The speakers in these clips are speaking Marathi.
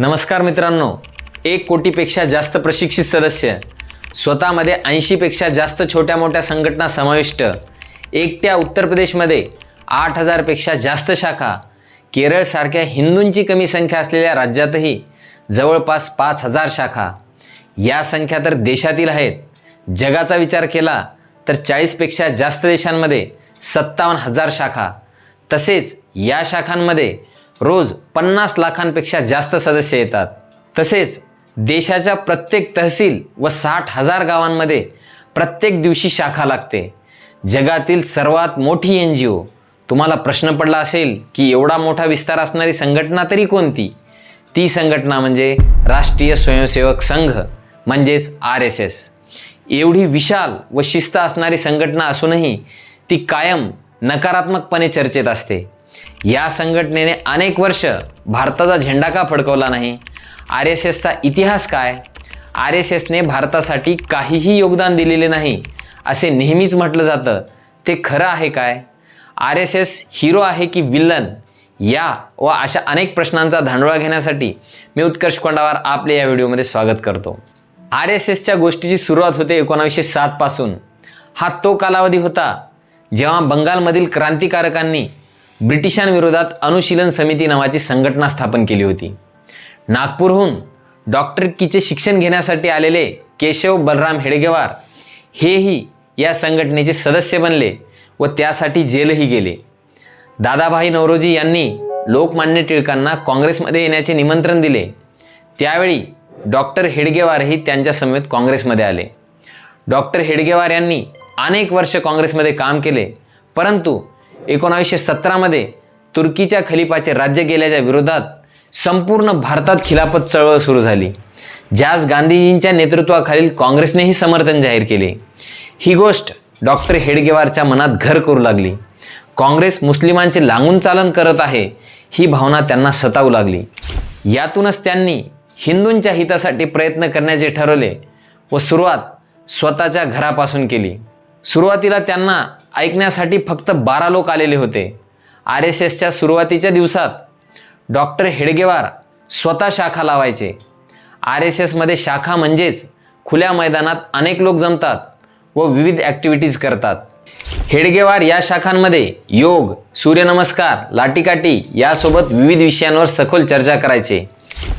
नमस्कार मित्रांनो. एक कोटीपेक्षा जास्त प्रशिक्षित सदस्य स्वतःमध्ये ऐंशीपेक्षा जास्त छोट्या मोठ्या संघटना समाविष्ट एकट्या उत्तर प्रदेशमध्ये आठ हजारपेक्षा जास्त शाखा केरळसारख्या हिंदूंची कमी संख्या असलेल्या राज्यातही जवळपास पाच हजार शाखा. या संख्या तर देशातील आहेत. जगाचा विचार केला तर चाळीसपेक्षा जास्त देशांमध्ये सत्तावन्न हजार शाखा. तसेच या शाखांमध्ये रोज पन्नास लाखांपेक्षा जास्त सदस्य येतात. तसेच देशाच्या प्रत्येक तहसील व साठ हजार गावांमध्ये प्रत्येक दिवशी शाखा लागते. जगातील सर्वात मोठी एन जी ओ. तुम्हाला प्रश्न पडला असेल की एवढा मोठा विस्तार असणारी संघटना तरी कोणती? ती संघटना म्हणजे राष्ट्रीय स्वयंसेवक संघ म्हणजेच आर एस एस. एवढी विशाल व शिस्त असणारी संघटना असूनही ती कायम नकारात्मकपणे चर्चेत असते. या संघटनेने अनेक वर्ष भारताचा झेंडा का फडकवला नाही? आर एस एसचा इतिहास काय? आर एस एसने भारतासाठी काहीही योगदान दिलेले नाही असे नेहमीच म्हटलं जातं. ते खरं आहे काय? आर एस एस हिरो आहे की विलन या व अशा अनेक प्रश्नांचा धांडोळा घेण्यासाठी मी उत्कर्ष कोंडावार आपले या व्हिडिओमध्ये स्वागत करतो. आर एस एसच्या गोष्टीची सुरुवात होते एकोणावीसशे सातपासून हा तो कालावधी होता जेव्हा बंगालमधील क्रांतिकारकांनी ब्रिटिशांविरोधात अनुशीलन समिती नावाची संघटना स्थापन केली होती. नागपूरहून डॉक्टरकीचे शिक्षण घेण्यासाठी आलेले केशव बलराम हेडगेवार हेही या संघटनेचे सदस्य बनले व त्यासाठी जेलही गेले. दादाभाई नवरोजी यांनी लोकमान्य टिळकांना काँग्रेसमध्ये येण्याचे निमंत्रण दिले. त्यावेळी डॉक्टर हेडगेवारही त्यांच्या समेत काँग्रेसमध्ये आले. डॉक्टर हेडगेवार यांनी अनेक वर्ष काँग्रेसमध्ये काम केले परंतु एकोणावीसशे सतरामध्ये तुर्कीच्या खलिफाचे राज्य गेल्याच्या विरोधात संपूर्ण भारतात खिलाफत चळवळ सुरू झाली. ज्यास गांधीजींच्या नेतृत्वाखालील काँग्रेसनेही समर्थन जाहीर केले. ही गोष्ट डॉक्टर हेडगेवारच्या मनात घर करू लागली. काँग्रेस मुस्लिमांचे लागून चालन करत आहे ही भावना त्यांना सतावू लागली. यातूनच त्यांनी हिंदूंच्या हितासाठी प्रयत्न करण्याचे ठरवले व सुरुवात स्वतःच्या घरापासून केली. सुरुवातीला त्यांना ऐकण्यासाठी फक्त बारा लोक आलेले होते. आर एस एसच्या सुरुवातीच्या दिवसात डॉक्टर हेडगेवार स्वतः शाखा लावायचे. आर एस एसमध्ये शाखा म्हणजेच खुल्या मैदानात अनेक लोक जमतात व विविध ॲक्टिव्हिटीज करतात. हेडगेवार या शाखांमध्ये योग सूर्यनमस्कार लाटीकाटी यासोबत विविध विषयांवर सखोल चर्चा करायचे.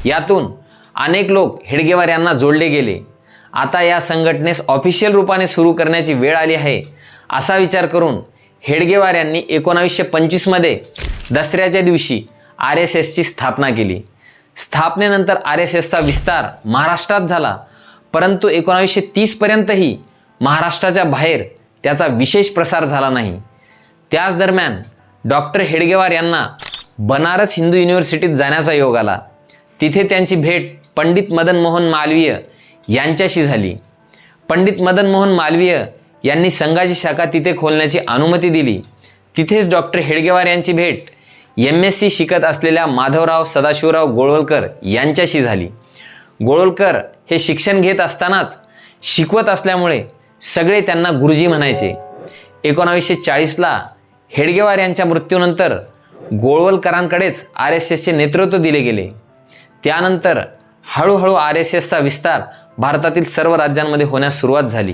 यातून अनेक लोक हेडगेवार यांना जोडले गेले. आता या संघटनेस ऑफिशियल रूपाने सुरू करण्याची वेळ आली आहे. असा विचार करून हेडगेवार यांनी एकोणावीसशे पंचवीसमध्ये दसऱ्याच्या दिवशी आर एस एसची स्थापना केली. स्थापनेनंतर आर एस एसचा विस्तार महाराष्ट्रात झाला परंतु एकोणावीसशे तीसपर्यंतही महाराष्ट्राच्या बाहेर त्याचा विशेष प्रसार झाला नाही. त्याच दरम्यान डॉक्टर हेडगेवार यांना बनारस हिंदू युनिव्हर्सिटीत जाण्याचा योग आला. तिथे त्यांची भेट पंडित मदन मोहन मालवीय यांच्याशी झाली. पंडित मदन मोहन मालवीय यांनी संघाची शाखा तिथे खोलण्याची अनुमती दिली. तिथेच डॉक्टर हेडगेवार यांची भेट. एम एस सी शिकत असलेल्या माधवराव सदाशिवराव गोळवलकर यांच्याशी झाली. गोळवलकर हे शिक्षण घेत असतानाच शिकवत असल्यामुळे सगळे त्यांना गुरुजी म्हणायचे. एकोणावीसशे चाळीसला हेडगेवार यांच्या मृत्यूनंतर गोळवलकरांकडेच आर एस एसचे नेतृत्व दिले गेले. त्यानंतर हळूहळू आर एस एसचा विस्तार भारतातील सर्व राज्यांमध्ये होण्यास सुरुवात झाली.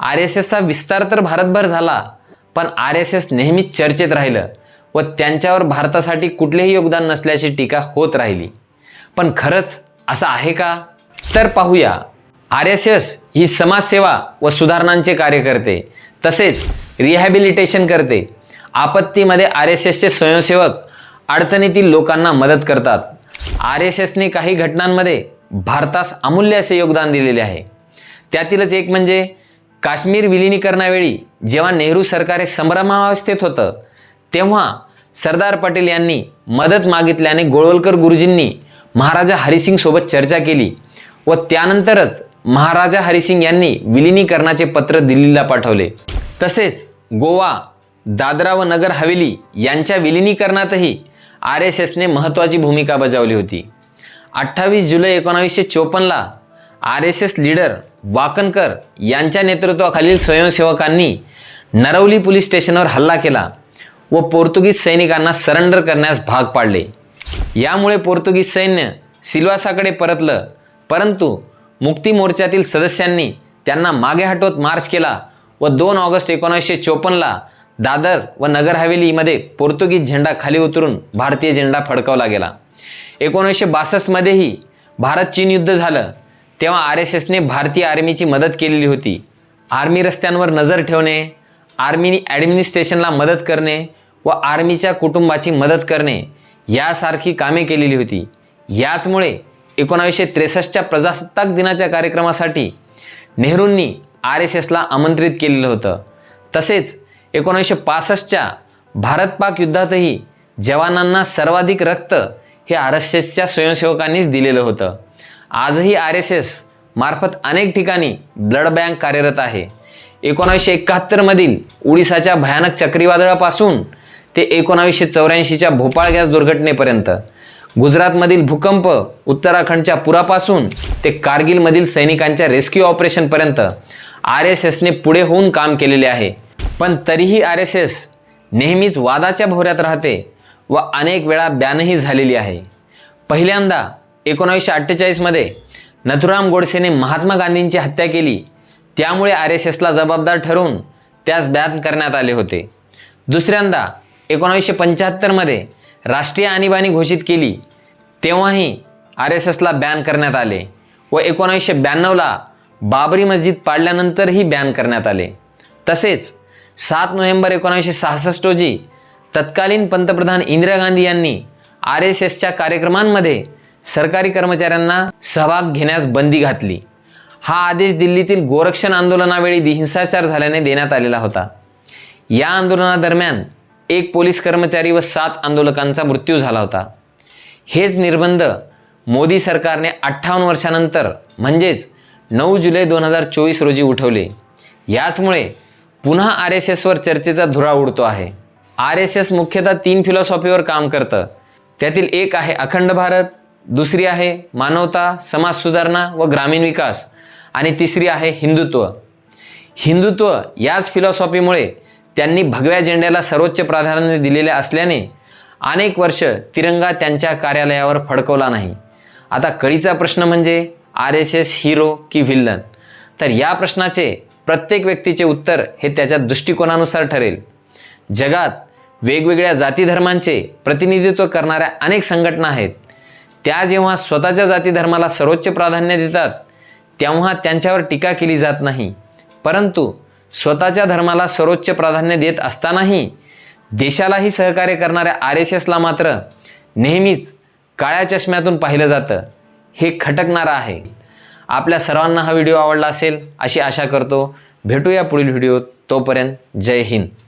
आर एस एसचा विस्तार तर भारतभर झाला पण आर एस एस नेहमीच चर्चेत राहिलं व त्यांच्यावर भारतासाठी कुठलेही योगदान नसल्याची टीका होत राहिली. पण खरंच असं आहे का? तर पाहूया. आर एस एस ही समाजसेवा व सुधारणांचे कार्य करते तसेच रिहॅबिलिटेशन करते. आपत्तीमध्ये आर एस एसचे स्वयंसेवक अडचणीतील लोकांना मदत करतात. आर एस एसने काही घटनांमध्ये भारतास अमूल्य असे योगदान दिलेले आहे. त्यातीलच एक म्हणजे काश्मीर विलिनीकरणावेळी जेव्हा नेहरू सरकार हे संभ्रमावस्थेत होतं तेव्हा सरदार पटेल यांनी मदत मागितल्याने गोळवलकर गुरुजींनी महाराजा हरिसिंग सोबत चर्चा केली व त्यानंतरच महाराजा हरिसिंग यांनी विलिनीकरणाचे पत्र दिल्लीला पाठवले. तसेच गोवा दादरा व नगर हवेली यांच्या विलिनीकरणातही आर एस एसने महत्त्वाची भूमिका बजावली होती. अठ्ठावीस जुलै एकोणावीसशे चोपन्नला R S S leader Wakankar यांच्या नेतृत्वाखालील स्वयंसेवकांनी नरवली पोलीस स्टेशनवर हल्ला केला व पोर्तुगीज सैनिकांना सरेंडर करण्यास भाग पाडले. यामुळे पोर्तुगीज सैन्य सिल्वासाकडे परतलं परंतु मुक्ती मोर्चातील सदस्यांनी त्यांना मागे हटवत मार्च केला व दोन ऑगस्ट एकोणीसशे चोपन्नला दादर व नगर हवेलीमध्ये पोर्तुगीज झेंडा खाली उतरून भारतीय झेंडा फडकवला गेला. एकोणीसशे बासष्टमध्येही भारत चीन युद्ध झालं. तेव्हा आर एस एसने भारतीय आर्मीची मदत केलेली होती. आर्मी रस्त्यांवर नजर ठेवणे आर्मी ॲडमिनिस्ट्रेशनला मदत करणे व आर्मीच्या कुटुंबाची मदत करणे यासारखी कामे केलेली होती. याचमुळे एकोणावीसशे त्रेसष्टच्या प्रजासत्ताक दिनाच्या कार्यक्रमासाठी नेहरूंनी आर एस एसला आमंत्रित केलेलं होतं. तसेच एकोणीसशे पासष्टच्या भारत पाक युद्धातही जवानांना सर्वाधिक रक्त हे आर एस एसच्या स्वयंसेवकांनीच दिलेलं होतं. आजही आर एस एस मार्फत अनेक ठिकाणी ब्लड बँक कार्यरत आहे. एकोणावीसशे एकाहत्तरमधील ओडिसाच्या भयानक चक्रीवादळापासून ते एकोणावीसशे चौऱ्याऐंशीच्या भोपाळ गॅस दुर्घटनेपर्यंत. गुजरातमधील भूकंप उत्तराखंडच्या पुरापासून ते कारगिलमधील सैनिकांच्या रेस्क्यू ऑपरेशनपर्यंत आर एस एसने पुढे होऊन काम केलेले आहे. पण तरीही आर एस एस नेहमीच वादाच्या भोवऱ्यात राहते व अनेक वेळा बॅनही झालेली आहे. पहिल्यांदा एकोणावीसशे अठ्ठेचाळीसमध्ये नथुराम गोडसेने महात्मा गांधींची हत्या केली. त्यामुळे आर एस एसला जबाबदार ठरवून त्यास बॅन करण्यात आले होते. दुसऱ्यांदा एकोणावीसशे पंच्याहत्तरमध्ये राष्ट्रीय आणीबाणी घोषित केली. तेव्हाही आर एस एसला बॅन करण्यात आले व एकोणावीसशे ब्याण्णवला बाबरी मस्जिद पाडल्यानंतरही बॅन करण्यात आले. तसेच सात नोव्हेंबर एकोणावीसशे सहासष्ट रोजी तत्कालीन पंतप्रधान इंदिरा गांधी यांनी आर एस एसच्या कार्यक्रमांमध्ये सरकारी कर्मचाऱ्यांना सहभाग घेण्यास बंदी घातली. हा आदेश दिल्लीतील गोरक्षण आंदोलनावेळी हिंसाचार झाल्याने देण्यात आलेला होता. या आंदोलनादरम्यान एक पोलीस कर्मचारी व सात आंदोलकांचा मृत्यू झाला होता. हेच निर्बंध मोदी सरकारने अठ्ठावन्न वर्षानंतर म्हणजेच नऊ जुलै दोन हजार चोवीस रोजी उठवले. याचमुळे पुन्हा आर एस एसवर चर्चेचा धुरा उडतो आहे. आर एस एस मुख्यतः तीन फिलॉसॉफीवर काम करतं. त्यातील एक आहे अखंड भारत दुसरी आहे मानवता समाज सुधारणा व ग्रामीण विकास. आणि तिसरी आहे हिंदुत्व. हिंदुत्व याच फिलॉसॉफीमुळे त्यांनी भगव्या झेंड्याला सर्वोच्च प्राधान्य दिलेले असल्याने अनेक वर्ष तिरंगा त्यांच्या कार्यालयावर फडकवला नाही. आता कळीचा प्रश्न म्हणजे आर एस एस हिरो की व्हिलन तर या प्रश्नाचे प्रत्येक व्यक्तीचे उत्तर हे त्याच्या दृष्टिकोनानुसार ठरेल. जगात वेगवेगळ्या जातीधर्मांचे प्रतिनिधित्व करणाऱ्या अनेक संघटना आहेत. त्या जेव्हा स्वतःच्या जाती धर्माला सर्वोच्च प्राधान्य देतात तेव्हा त्यांच्यावर टीका केली जात नाही. परंतु स्वतःच्या धर्माला सर्वोच्च प्राधान्य देत असतानाही देशालाही सहकार्य करणाऱ्या आर एस एसला मात्र नेहमीच काळ्या चष्म्यातून पाहिलं जातं. हे खटकणारं आहे. आपल्या सर्वांना हा व्हिडिओ आवडला असेल अशी आशा करतो. भेटूया पुढील व्हिडिओ तोपर्यंत जय हिंद.